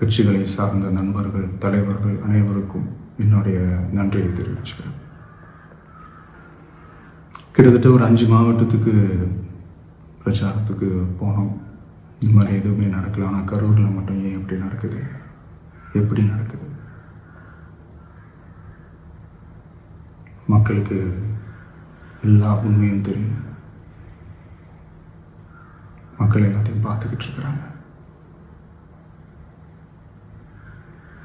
கட்சிகளை சார்ந்த நண்பர்கள் தலைவர்கள் அனைவருக்கும் என்னுடைய நன்றியை தெரிவிச்சுக்கிறேன். கிட்டத்தட்ட ஒரு அஞ்சு மாவட்டத்துக்கு பிரச்சாரத்துக்கு போனோம். இந்த மாதிரி எதுவுமே நடக்கல. ஆனால் கரூரில் மட்டும் ஏன் எப்படி நடக்குது? எப்படி நடக்குது? மக்களுக்கு எல்லா உண்மையும் தெரியும். மக்கள் எல்லாத்தையும் பார்த்துக்கிட்டு இருக்கிறாங்க.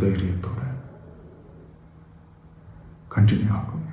தைரியத்தோட கண்டினியூ ஆகும்